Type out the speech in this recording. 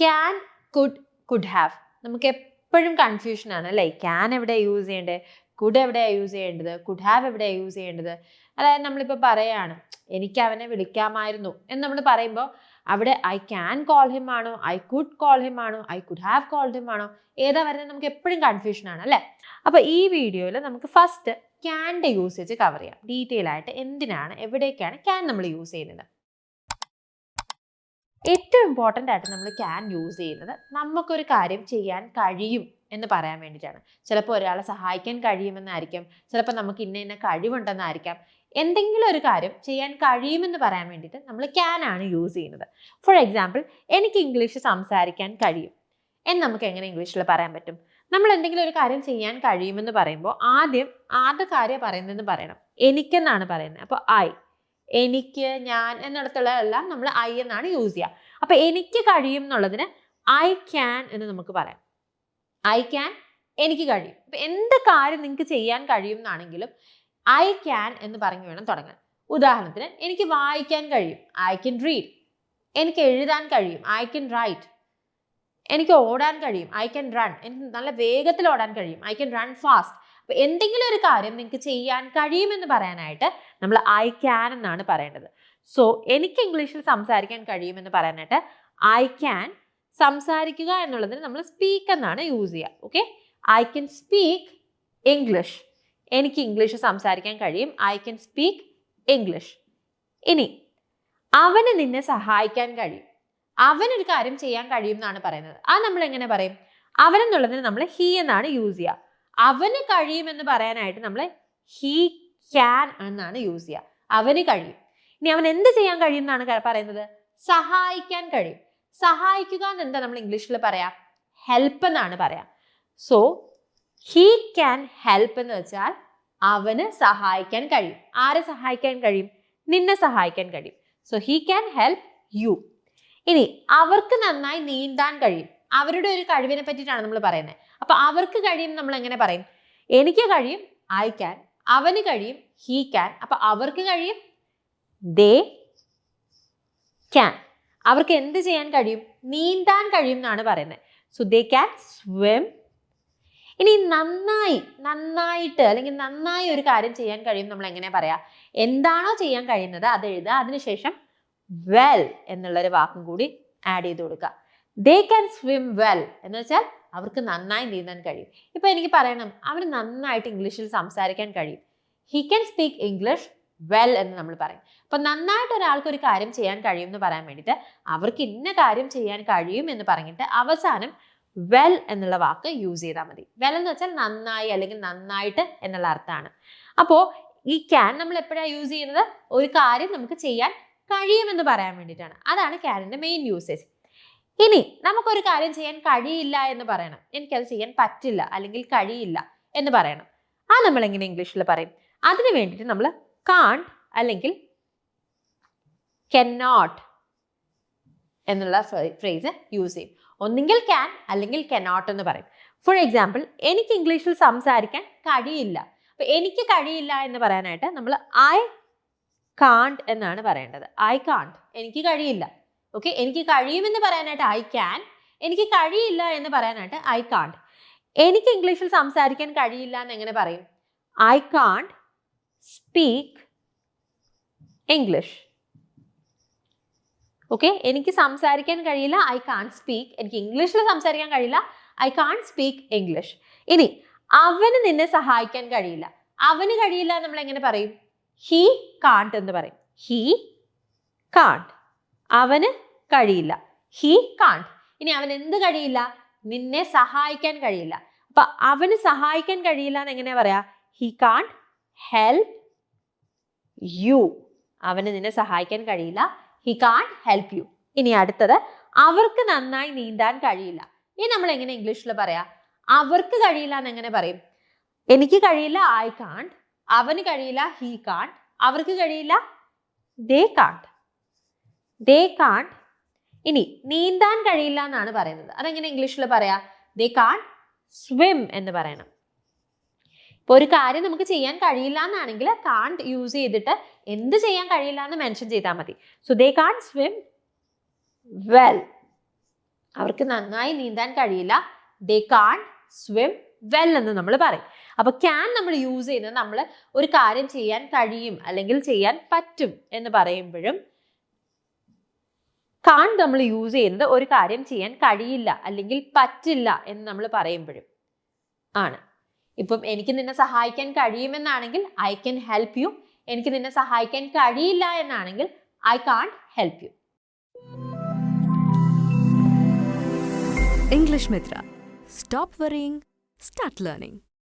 Can could could have നമുക്ക് എപ്പോഴും confusion ആണ് അല്ലേ? ക്യാൻ എവിടെ യൂസ് ചെയ്യേണ്ടത്? കുഡ് എവിടെയാണ് യൂസ് ചെയ്യേണ്ടത്? കുഡ് ഹാവ് എവിടെയാണ് യൂസ് ചെയ്യേണ്ടത്? അതായത് നമ്മളിപ്പോൾ പറയാണ് എനിക്ക് അവനെ വിളിക്കാമായിരുന്നു എന്ന് നമ്മൾ പറയുമ്പോൾ അവിടെ ഐ ക്യാൻ കോൾ ഹിം ആണോ? ഐ കുഡ് കോൾ ഹിം ആണോ? I could have call him ആണോ? ഏതാ വരുന്നത് നമുക്ക് എപ്പോഴും കൺഫ്യൂഷൻ ആണ് അല്ലേ? അപ്പോൾ ഈ വീഡിയോയിൽ നമുക്ക് ഫസ്റ്റ് ക്യാന്റെ യൂസേജ് കവർ ചെയ്യാം. ഡീറ്റെയിൽ ആയിട്ട് എന്തിനാണ്? എവിടേക്കാണ് ക്യാൻ നമ്മൾ യൂസ് ചെയ്യുന്നത്? ഏറ്റവും ഇമ്പോർട്ടന്റ് ആയിട്ട് നമ്മൾ ക്യാൻ യൂസ് ചെയ്യുന്നത് നമുക്കൊരു കാര്യം ചെയ്യാൻ കഴിയും എന്ന് പറയാൻ വേണ്ടിയിട്ടാണ്. ചിലപ്പോൾ ഒരാളെ സഹായിക്കാൻ കഴിയുമെന്നായിരിക്കും ചിലപ്പോൾ നമുക്ക് ഇന്ന ഇന്ന കഴിവുണ്ടെന്നായിരിക്കാം. എന്തെങ്കിലും ഒരു കാര്യം ചെയ്യാൻ കഴിയുമെന്ന് പറയാൻ വേണ്ടിയിട്ട് നമ്മൾ ക്യാൻ ആണ് യൂസ് ചെയ്യുന്നത്. ഫോർ എക്സാമ്പിൾ എനിക്ക് ഇംഗ്ലീഷ് സംസാരിക്കാൻ കഴിയും. എന്ന് നമുക്ക് എങ്ങനെ ഇംഗ്ലീഷിൽ പറയാൻ പറ്റും? നമ്മൾ എന്തെങ്കിലും ഒരു കാര്യം ചെയ്യാൻ കഴിയുമെന്ന് പറയുമ്പോൾ ആദ്യം ആദ്യ കാര്യം പറയുന്നതെന്ന് പറയണം. എനിക്കെന്നാണ് പറയുന്നത്. അപ്പോൾ ഐ എനിക്ക് ഞാൻ എന്നിടത്തുള്ളതെല്ലാം നമ്മൾ ഐ എന്നാണ് യൂസ് ചെയ്യുക അപ്പൊ എനിക്ക് കഴിയും എന്നുള്ളതിന് ഐ ക്യാൻ എന്ന് നമുക്ക് പറയാം. ഐ ക്യാൻ എനിക്ക് കഴിയും. അപ്പൊ എന്ത് കാര്യം നിങ്ങൾക്ക് ചെയ്യാൻ കഴിയും എന്നാണെങ്കിലും ഐ ക്യാൻ എന്ന് പറഞ്ഞു വേണം തുടങ്ങാൻ. ഉദാഹരണത്തിന് എനിക്ക് വായിക്കാൻ കഴിയും. ഐ ക്യൻ റീഡ് എനിക്ക് എഴുതാൻ കഴിയും. ഐ ക്യൻ റൈറ്റ് എനിക്ക് ഓടാൻ കഴിയും. ഐ ക്യാൻ റൺ എനിക്ക് നല്ല വേഗത്തിൽ ഓടാൻ കഴിയും. ഐ ക്യൻ റൺ ഫാസ്റ്റ് എന്തെങ്കിലും ഒരു കാര്യം നിങ്ങൾക്ക് ചെയ്യാൻ കഴിയുമെന്ന് പറയാനായിട്ട് നമ്മൾ ഐ ക്യാൻ എന്നാണ് പറയേണ്ടത്. സോ എനിക്ക് ഇംഗ്ലീഷിൽ സംസാരിക്കാൻ കഴിയുമെന്ന് പറയാനായിട്ട് ഐ ക്യാൻ സംസാരിക്കുക എന്നുള്ളതിന് നമ്മൾ സ്പീക്ക് എന്നാണ് യൂസ് ചെയ്യുക okay I can speak English എനിക്ക് ഇംഗ്ലീഷ് സംസാരിക്കാൻ കഴിയും. ഐ കെൻ സ്പീക്ക് ഇംഗ്ലീഷ് ഇനി അവന് നിന്നെ സഹായിക്കാൻ കഴിയും. അവനൊരു കാര്യം ചെയ്യാൻ കഴിയും എന്നാണ് പറയുന്നത്. അത് നമ്മൾ എങ്ങനെ പറയും? അവനെന്നുള്ളതിന് നമ്മൾ ഹീ എന്നാണ് യൂസ് ചെയ്യുക അവന് കഴിയുമെന്ന് പറയാനായിട്ട് നമ്മൾ ഹീ ക്യാൻ എന്നാണ് യൂസ് ചെയ്യുക അവന് കഴിയും. ഇനി അവൻ എന്ത് ചെയ്യാൻ കഴിയും എന്നാണ് പറയുന്നത്? സഹായിക്കാൻ കഴിയും. സഹായിക്കുക എന്ന് എന്താ നമ്മൾ ഇംഗ്ലീഷിൽ പറയാം? ഹെൽപ്പ് എന്നാണ് പറയാ. സോ ഹീ ക്യാൻ ഹെൽപ്പ് എന്ന് വെച്ചാൽ അവന് സഹായിക്കാൻ കഴിയും. ആരെ സഹായിക്കാൻ കഴിയും? നിന്നെ സഹായിക്കാൻ കഴിയും. So he can help you ഇനി അവർക്ക് നന്നായി നീന്താൻ കഴിയും. അവരുടെ ഒരു കഴിവിനെ പറ്റിയിട്ടാണ് നമ്മൾ പറയുന്നത് അപ്പൊ അവർക്ക് കഴിയും നമ്മൾ എങ്ങനെ പറയും? എനിക്ക് കഴിയും ഐ ക്യാൻ അവന് കഴിയും ഹീ ക്യാൻ അപ്പൊ അവർക്ക് കഴിയും ദേ ക്യാൻ അവർക്ക് എന്ത് ചെയ്യാൻ കഴിയും? നീന്താൻ കഴിയും എന്നാണ് പറയുന്നത്. സോ ദേ ക്യാൻ സ്വിം ഇനി നന്നായി നന്നായിട്ട് അല്ലെങ്കിൽ നന്നായി ഒരു കാര്യം ചെയ്യാൻ കഴിയും നമ്മൾ എങ്ങനെ പറയാ? എന്താണോ ചെയ്യാൻ കഴിയുന്നത് അത് എഴുതുക. അതിനുശേഷം വെൽ എന്നുള്ളൊരു വാക്കും കൂടി ആഡ് ചെയ്ത് കൊടുക്കുക. ദേ ക്യാൻ സ്വിം വെൽ എന്ന് വെച്ചാൽ അവർക്ക് നന്നായി നീന്താൻ കഴിയും. ഇപ്പൊ എനിക്ക് പറയണം അവന് നന്നായിട്ട് ഇംഗ്ലീഷിൽ സംസാരിക്കാൻ കഴിയും. He can speak English well എന്ന് നമ്മൾ പറയും. അപ്പൊ നന്നായിട്ട് ഒരാൾക്ക് ഒരു കാര്യം ചെയ്യാൻ കഴിയും എന്ന് പറയാൻ വേണ്ടിയിട്ട് അവർക്ക് ഇന്ന കാര്യം ചെയ്യാൻ കഴിയും എന്ന് പറഞ്ഞിട്ട് അവസാനം വെൽ എന്നുള്ള വാക്ക് യൂസ് ചെയ്താൽ മതി. വെൽ എന്ന് വെച്ചാൽ നന്നായി അല്ലെങ്കിൽ നന്നായിട്ട് എന്നുള്ള അർത്ഥമാണ്. അപ്പോൾ ഈ ക്യാൻ നമ്മൾ എപ്പോഴാണ് യൂസ് ചെയ്യുന്നത്? ഒരു കാര്യം നമുക്ക് ചെയ്യാൻ കഴിയുമെന്ന് പറയാൻ വേണ്ടിയിട്ടാണ്. അതാണ് ക്യാനിന്റെ മെയിൻ യൂസേജ് ഇനി നമുക്കൊരു കാര്യം ചെയ്യാൻ കഴിയില്ല എന്ന് പറയണം. എനിക്കത് ചെയ്യാൻ പറ്റില്ല അല്ലെങ്കിൽ കഴിയില്ല എന്ന് പറയണം. ആ നമ്മൾ എങ്ങനെ ഇംഗ്ലീഷിൽ പറയും? അതിന് വേണ്ടിയിട്ട് നമ്മൾ കാൺ അല്ലെങ്കിൽ കെൻ നോട്ട് എന്നുള്ള ഫ്രേസ് യൂസ് ചെയ്യും. ഒന്നുകിൽ ക്യാൻ അല്ലെങ്കിൽ കെനോട്ട് എന്ന് പറയും. ഫോർ എക്സാമ്പിൾ എനിക്ക് ഇംഗ്ലീഷിൽ സംസാരിക്കാൻ കഴിയില്ല. അപ്പൊ എനിക്ക് കഴിയില്ല എന്ന് പറയാനായിട്ട് നമ്മൾ ഐ കാണ്ട് എന്നാണ് പറയേണ്ടത്. ഐ കാണ്ട് എനിക്ക് കഴിയില്ല. ഓക്കെ എനിക്ക് കഴിയുമെന്ന് പറയാനായിട്ട് ഐ ക്യാൻ എനിക്ക് കഴിയില്ല എന്ന് പറയാനായിട്ട് ഐ കാണ്ട് എനിക്ക് ഇംഗ്ലീഷിൽ സംസാരിക്കാൻ കഴിയില്ല എന്ന് എങ്ങനെ പറയും? I can't speak English okay എനിക്ക് സംസാരിക്കാൻ കഴിയില്ല. ഐ കാൺ സ്പീക്ക് എനിക്ക് ഇംഗ്ലീഷിൽ സംസാരിക്കാൻ കഴിയില്ല. ഐ കാൺ സ്പീക്ക് ഇംഗ്ലീഷ് ഇനി അവന് നിന്നെ സഹായിക്കാൻ കഴിയില്ല. അവന് കഴിയില്ല നമ്മൾ എങ്ങനെ പറയും? ഹീ കാണ്ട് എന്ന് പറയും. ഹീ കാണ്ട് അവന് കഴിയില്ല. ഹീ കാണ്ട് ഇനി അവൻ എന്ത് കഴിയില്ല? നിന്നെ സഹായിക്കാൻ കഴിയില്ല. അപ്പൊ അവന് സഹായിക്കാൻ കഴിയില്ല എന്ന് എങ്ങനെയാ പറയാ? ഹി കാണ്ട് ഹെൽപ് യു അവന് നിന്നെ സഹായിക്കാൻ കഴിയില്ല. ഹി കാൺ ഹെൽപ് യു ഇനി അടുത്തത് അവർക്ക് നന്നായി നീന്താൻ കഴിയില്ല. ഇനി നമ്മൾ എങ്ങനെ ഇംഗ്ലീഷിൽ പറയാ? അവർക്ക് കഴിയില്ല എന്ന് എങ്ങനെ പറയും? എനിക്ക് കഴിയില്ല ഐ കാണ്ട് അവന് കഴിയില്ല ഹീ കാണ്ട് അവർക്ക് കഴിയില്ല ദേ കാണ്ട് ദേ കാണ്ട് ഇനി നീന്താൻ കഴിയില്ല എന്നാണ് പറയുന്നത്. അതെങ്ങനെ ഇംഗ്ലീഷിൽ പറയാ? ദേ കാണ്ട് സ്വിം എന്ന് പറയണം. ഇപ്പൊ ഒരു കാര്യം നമുക്ക് ചെയ്യാൻ കഴിയില്ല എന്നാണെങ്കിൽ കാണ്ട് യൂസ് ചെയ്തിട്ട് എന്ത് ചെയ്യാൻ കഴിയില്ല എന്ന് മെൻഷൻ ചെയ്താൽ മതി. So they can't swim well അവർക്ക് നന്നായി നീന്താൻ കഴിയില്ല. ദേ കാൺ സ്വിം വെൽ എന്ന് നമ്മൾ പറയും. അപ്പൊ ക്യാൻ നമ്മൾ യൂസ് ചെയ്യുന്നത് നമ്മൾ ഒരു കാര്യം ചെയ്യാൻ കഴിയും അല്ലെങ്കിൽ ചെയ്യാൻ പറ്റും എന്ന് പറയുമ്പോഴും കാൺ നമ്മൾ യൂസ് ചെയ്യുന്നത് ഒരു കാര്യം ചെയ്യാൻ കഴിയില്ല അല്ലെങ്കിൽ പറ്റില്ല എന്ന് നമ്മൾ പറയുമ്പോഴും ആണ്. ഇപ്പം എനിക്ക് നിന്നെ സഹായിക്കാൻ കഴിയുമെന്നാണെങ്കിൽ ഐ ക്യാൻ ഹെൽപ്പ് യു എനിക്ക് നിന്നെ സഹായിക്കാൻ കഴിയില്ല എന്നാണെങ്കിൽ I can't help you English Mitra stop worrying start learning.